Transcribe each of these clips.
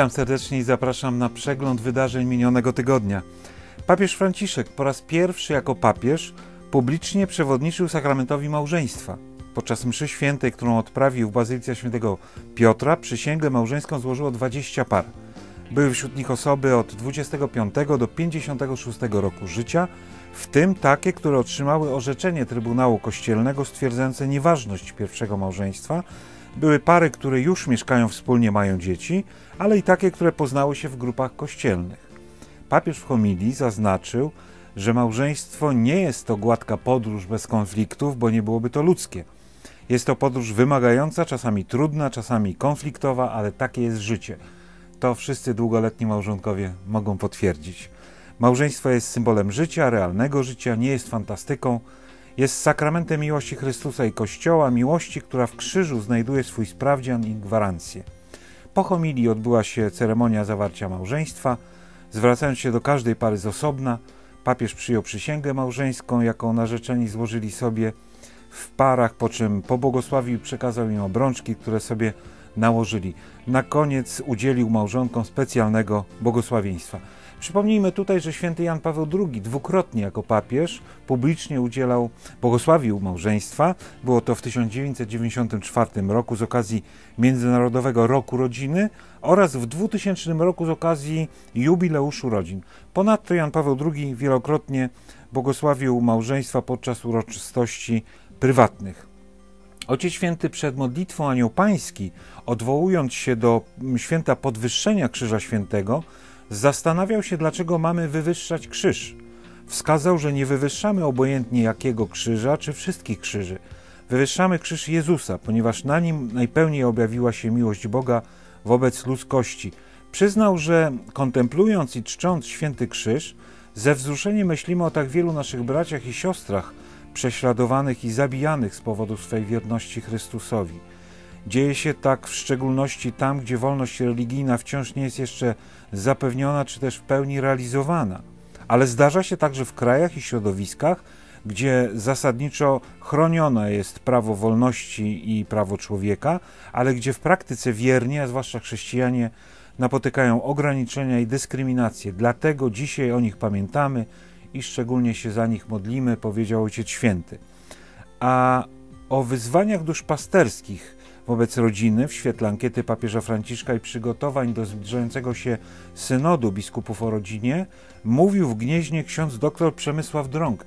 Witam serdecznie i zapraszam na przegląd wydarzeń minionego tygodnia. Papież Franciszek po raz pierwszy jako papież publicznie przewodniczył sakramentowi małżeństwa. Podczas mszy świętej, którą odprawił w Bazylice Świętego Piotra, przysięgę małżeńską złożyło 20 par. Były wśród nich osoby od 25 do 56 roku życia, w tym takie, które otrzymały orzeczenie Trybunału Kościelnego stwierdzające nieważność pierwszego małżeństwa. Były pary, które już mieszkają wspólnie, mają dzieci, ale i takie, które poznały się w grupach kościelnych. Papież w homilii zaznaczył, że małżeństwo nie jest to gładka podróż bez konfliktów, bo nie byłoby to ludzkie. Jest to podróż wymagająca, czasami trudna, czasami konfliktowa, ale takie jest życie. To wszyscy długoletni małżonkowie mogą potwierdzić. Małżeństwo jest symbolem życia, realnego życia, nie jest fantastyką. Jest sakramentem miłości Chrystusa i Kościoła, miłości, która w krzyżu znajduje swój sprawdzian i gwarancję. Po homilii odbyła się ceremonia zawarcia małżeństwa. Zwracając się do każdej pary z osobna, papież przyjął przysięgę małżeńską, jaką narzeczeni złożyli sobie w parach, po czym pobłogosławił i przekazał im obrączki, które sobie nałożyli. Na koniec udzielił małżonkom specjalnego błogosławieństwa. Przypomnijmy tutaj, że święty Jan Paweł II dwukrotnie jako papież publicznie udzielał, błogosławił małżeństwa. Było to w 1994 roku z okazji Międzynarodowego Roku Rodziny oraz w 2000 roku z okazji jubileuszu rodzin. Ponadto Jan Paweł II wielokrotnie błogosławił małżeństwa podczas uroczystości prywatnych. Ojciec Święty przed modlitwą Anioł Pański, odwołując się do święta podwyższenia Krzyża Świętego, zastanawiał się, dlaczego mamy wywyższać krzyż. Wskazał, że nie wywyższamy obojętnie jakiego krzyża, czy wszystkich krzyży. Wywyższamy krzyż Jezusa, ponieważ na nim najpełniej objawiła się miłość Boga wobec ludzkości. Przyznał, że kontemplując i czcząc święty krzyż, ze wzruszeniem myślimy o tak wielu naszych braciach i siostrach, prześladowanych i zabijanych z powodu swej wierności Chrystusowi. Dzieje się tak w szczególności tam, gdzie wolność religijna wciąż nie jest jeszcze zapewniona czy też w pełni realizowana. Ale zdarza się także w krajach i środowiskach, gdzie zasadniczo chronione jest prawo wolności i prawo człowieka, ale gdzie w praktyce wierni, a zwłaszcza chrześcijanie, napotykają ograniczenia i dyskryminacje. Dlatego dzisiaj o nich pamiętamy i szczególnie się za nich modlimy, powiedział Ojciec Święty. A o wyzwaniach duszpasterskich wobec rodziny w świetle ankiety papieża Franciszka i przygotowań do zbliżającego się synodu biskupów o rodzinie mówił w Gnieźnie ksiądz dr Przemysław Drąg,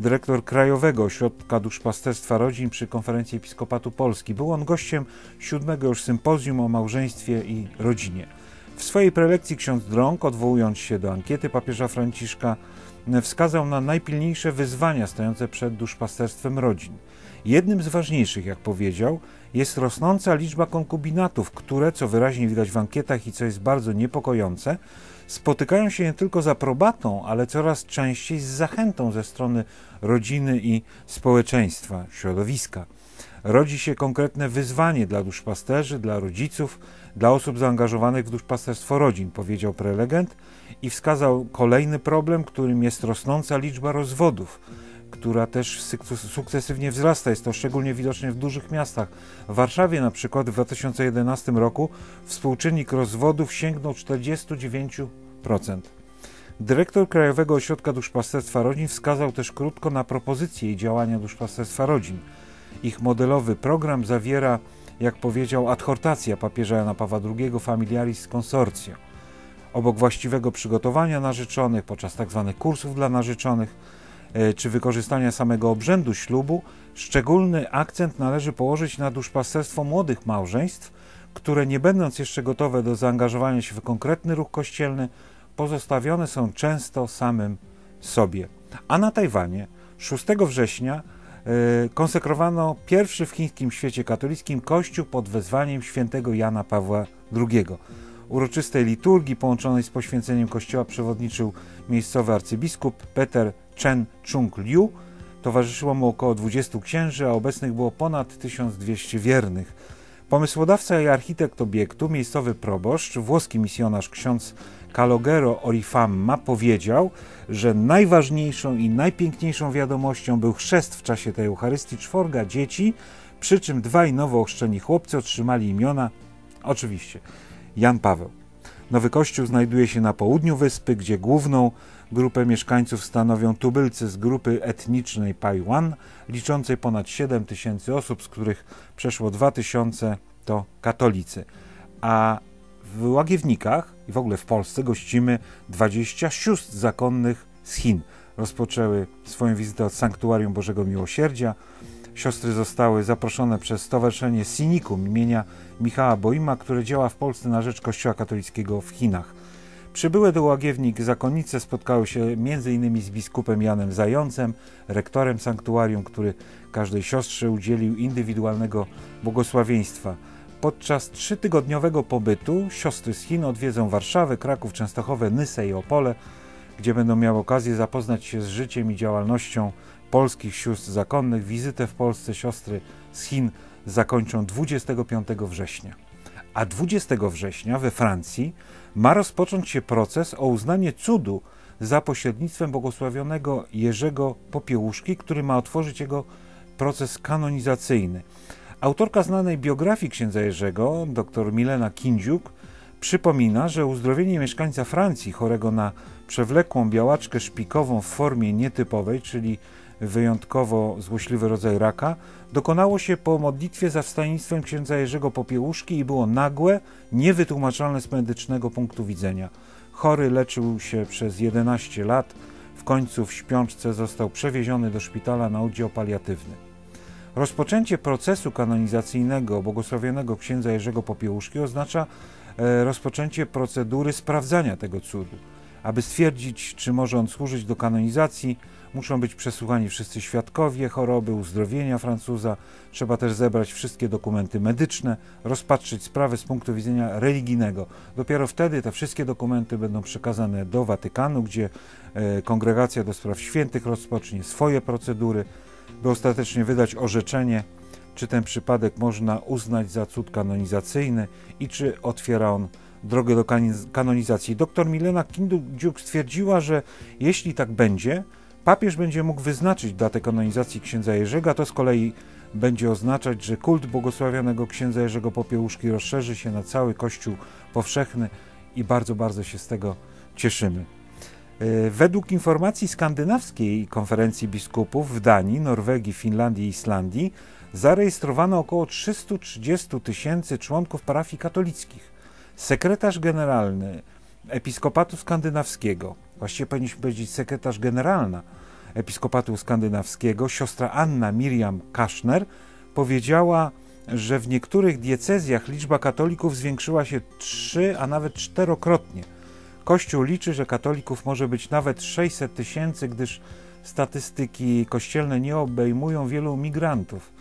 dyrektor Krajowego Ośrodka Duszpasterstwa Rodzin przy Konferencji Episkopatu Polski. Był on gościem siódmego już sympozjum o małżeństwie i rodzinie. W swojej prelekcji ksiądz Drąg, odwołując się do ankiety papieża Franciszka, wskazał na najpilniejsze wyzwania stojące przed duszpasterstwem rodzin. Jednym z ważniejszych, jak powiedział, jest rosnąca liczba konkubinatów, które, co wyraźnie widać w ankietach i co jest bardzo niepokojące, spotykają się nie tylko z aprobatą, ale coraz częściej z zachętą ze strony rodziny i społeczeństwa, środowiska. Rodzi się konkretne wyzwanie dla duszpasterzy, dla rodziców, dla osób zaangażowanych w duszpasterstwo rodzin, powiedział prelegent i wskazał kolejny problem, którym jest rosnąca liczba rozwodów która też sukcesywnie wzrasta. Jest to szczególnie widoczne w dużych miastach. W Warszawie na przykład w 2011 roku współczynnik rozwodów sięgnął 49%. Dyrektor Krajowego Ośrodka Duszpasterstwa Rodzin wskazał też krótko na propozycje i działania duszpasterstwa rodzin. Ich modelowy program zawiera, jak powiedział, adhortacja papieża Jana Pawła II Familiaris Consortio. Obok właściwego przygotowania narzeczonych podczas tzw. Tak kursów dla narzeczonych, E, czy wykorzystania samego obrzędu ślubu, szczególny akcent należy położyć na duszpasterstwo młodych małżeństw, które nie będąc jeszcze gotowe do zaangażowania się w konkretny ruch kościelny, pozostawione są często samym sobie. A na Tajwanie 6 września konsekrowano pierwszy w chińskim świecie katolickim kościół pod wezwaniem świętego Jana Pawła II. Uroczystej liturgii połączonej z poświęceniem kościoła przewodniczył miejscowy arcybiskup Peter Chen Chung-liu. Towarzyszyło mu około 20 księży, a obecnych było ponad 1200 wiernych. Pomysłodawca i architekt obiektu, miejscowy proboszcz, włoski misjonarz ksiądz Calogero Orifamma powiedział, że najważniejszą i najpiękniejszą wiadomością był chrzest w czasie tej Eucharystii czworga dzieci, przy czym dwaj nowo ochrzczeni chłopcy otrzymali imiona, oczywiście, Jan Paweł. Nowy kościół znajduje się na południu wyspy, gdzie główną grupę mieszkańców stanowią tubylcy z grupy etnicznej Paiwan, liczącej ponad 7 tysięcy osób, z których przeszło 2 tysiące to katolicy. A w Łagiewnikach i w ogóle w Polsce gościmy 20 sióstr zakonnych z Chin. Rozpoczęły swoją wizytę od Sanktuarium Bożego Miłosierdzia. Siostry zostały zaproszone przez Stowarzyszenie Sinikum imienia Michała Boima, które działa w Polsce na rzecz Kościoła katolickiego w Chinach. Przybyłe do Łagiewnik zakonnice spotkały się m.in. z biskupem Janem Zającem, rektorem sanktuarium, który każdej siostrze udzielił indywidualnego błogosławieństwa. Podczas trzytygodniowego pobytu siostry z Chin odwiedzą Warszawę, Kraków, Częstochowę, Nysę i Opole, gdzie będą miały okazję zapoznać się z życiem i działalnością polskich sióstr zakonnych. Wizytę w Polsce siostry z Chin zakończą 25 września. A 20 września we Francji ma rozpocząć się proces o uznanie cudu za pośrednictwem błogosławionego Jerzego Popiełuszki, który ma otworzyć jego proces kanonizacyjny. Autorka znanej biografii księdza Jerzego, dr Milena Kindziuk, przypomina, że uzdrowienie mieszkańca Francji chorego na przewlekłą białaczkę szpikową w formie nietypowej, czyli wyjątkowo złośliwy rodzaj raka, dokonało się po modlitwie za wstajeństwem księdza Jerzego Popiełuszki i było nagłe, niewytłumaczalne z medycznego punktu widzenia. Chory leczył się przez 11 lat, w końcu w śpiączce został przewieziony do szpitala na oddział paliatywny. Rozpoczęcie procesu kanonizacyjnego błogosławionego księdza Jerzego Popiełuszki oznacza e, rozpoczęcie procedury sprawdzania tego cudu. Aby stwierdzić, czy może on służyć do kanonizacji, muszą być przesłuchani wszyscy świadkowie choroby, uzdrowienia Francuza. Trzeba też zebrać wszystkie dokumenty medyczne, rozpatrzyć sprawę z punktu widzenia religijnego. Dopiero wtedy te wszystkie dokumenty będą przekazane do Watykanu, gdzie e, Kongregacja do Spraw Świętych rozpocznie swoje procedury, by ostatecznie wydać orzeczenie, czy ten przypadek można uznać za cud kanonizacyjny i czy otwiera on drogę do kanonizacji. Doktor Milena Kindziuk stwierdziła, że jeśli tak będzie, papież będzie mógł wyznaczyć datę kanonizacji księdza Jerzego, to z kolei będzie oznaczać, że kult błogosławionego księdza Jerzego Popiełuszki rozszerzy się na cały Kościół powszechny i bardzo, bardzo się z tego cieszymy. E, według informacji skandynawskiej konferencji biskupów w Danii, Norwegii, Finlandii i Islandii zarejestrowano około 330 tysięcy członków parafii katolickich. Sekretarz generalny Episkopatu Skandynawskiego, właściwie powinniśmy powiedzieć sekretarz generalna Episkopatu Skandynawskiego, siostra Anna Miriam Kaszner, powiedziała, że w niektórych diecezjach liczba katolików zwiększyła się trzy, a nawet czterokrotnie. Kościół liczy, że katolików może być nawet 600 tysięcy, gdyż statystyki kościelne nie obejmują wielu migrantów.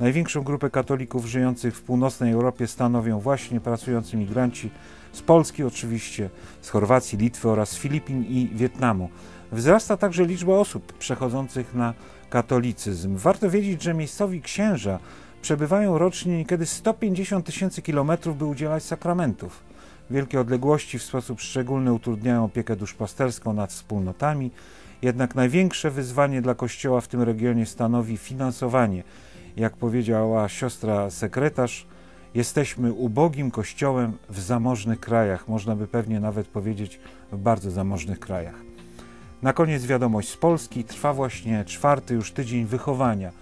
Największą grupę katolików żyjących w północnej Europie stanowią właśnie pracujący migranci z Polski oczywiście, z Chorwacji, Litwy oraz Filipin i Wietnamu. Wzrasta także liczba osób przechodzących na katolicyzm. Warto wiedzieć, że miejscowi księża przebywają rocznie niekiedy 150 tysięcy kilometrów, by udzielać sakramentów. Wielkie odległości w sposób szczególny utrudniają opiekę duszpasterską nad wspólnotami, jednak największe wyzwanie dla Kościoła w tym regionie stanowi finansowanie – jak powiedziała siostra sekretarz, jesteśmy ubogim kościołem w zamożnych krajach, można by pewnie nawet powiedzieć w bardzo zamożnych krajach. Na koniec wiadomość z Polski trwa właśnie czwarty już tydzień wychowania.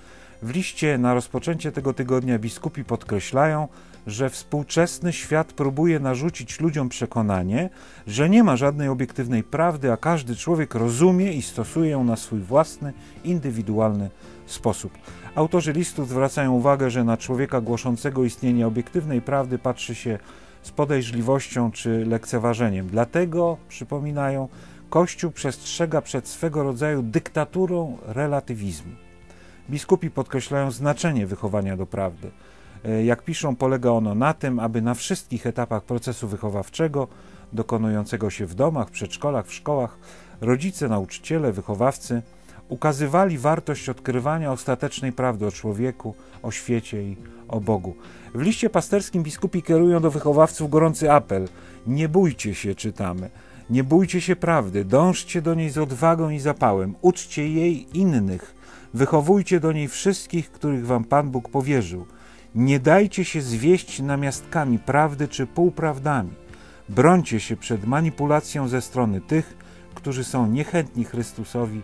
W liście na rozpoczęcie tego tygodnia biskupi podkreślają, że współczesny świat próbuje narzucić ludziom przekonanie, że nie ma żadnej obiektywnej prawdy, a każdy człowiek rozumie i stosuje ją na swój własny, indywidualny sposób. Autorzy listu zwracają uwagę, że na człowieka głoszącego istnienie obiektywnej prawdy patrzy się z podejrzliwością czy lekceważeniem. Dlatego, przypominają, Kościół przestrzega przed swego rodzaju dyktaturą relatywizmu. Biskupi podkreślają znaczenie wychowania do prawdy. E, jak piszą, polega ono na tym, aby na wszystkich etapach procesu wychowawczego, dokonującego się w domach, przedszkolach, w szkołach, rodzice, nauczyciele, wychowawcy ukazywali wartość odkrywania ostatecznej prawdy o człowieku, o świecie i o Bogu. W liście pasterskim biskupi kierują do wychowawców gorący apel: Nie bójcie się, czytamy. Nie bójcie się prawdy, dążcie do niej z odwagą i zapałem, uczcie jej innych, wychowujcie do niej wszystkich, których wam Pan Bóg powierzył. Nie dajcie się zwieść namiastkami prawdy czy półprawdami. Brońcie się przed manipulacją ze strony tych, którzy są niechętni Chrystusowi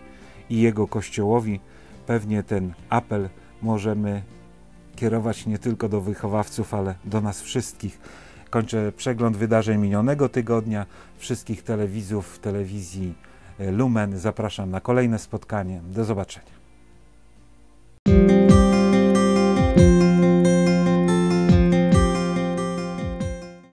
i Jego Kościołowi. Pewnie ten apel możemy kierować nie tylko do wychowawców, ale do nas wszystkich. Kończę przegląd wydarzeń minionego tygodnia. Wszystkich telewizów telewizji Lumen zapraszam na kolejne spotkanie. Do zobaczenia.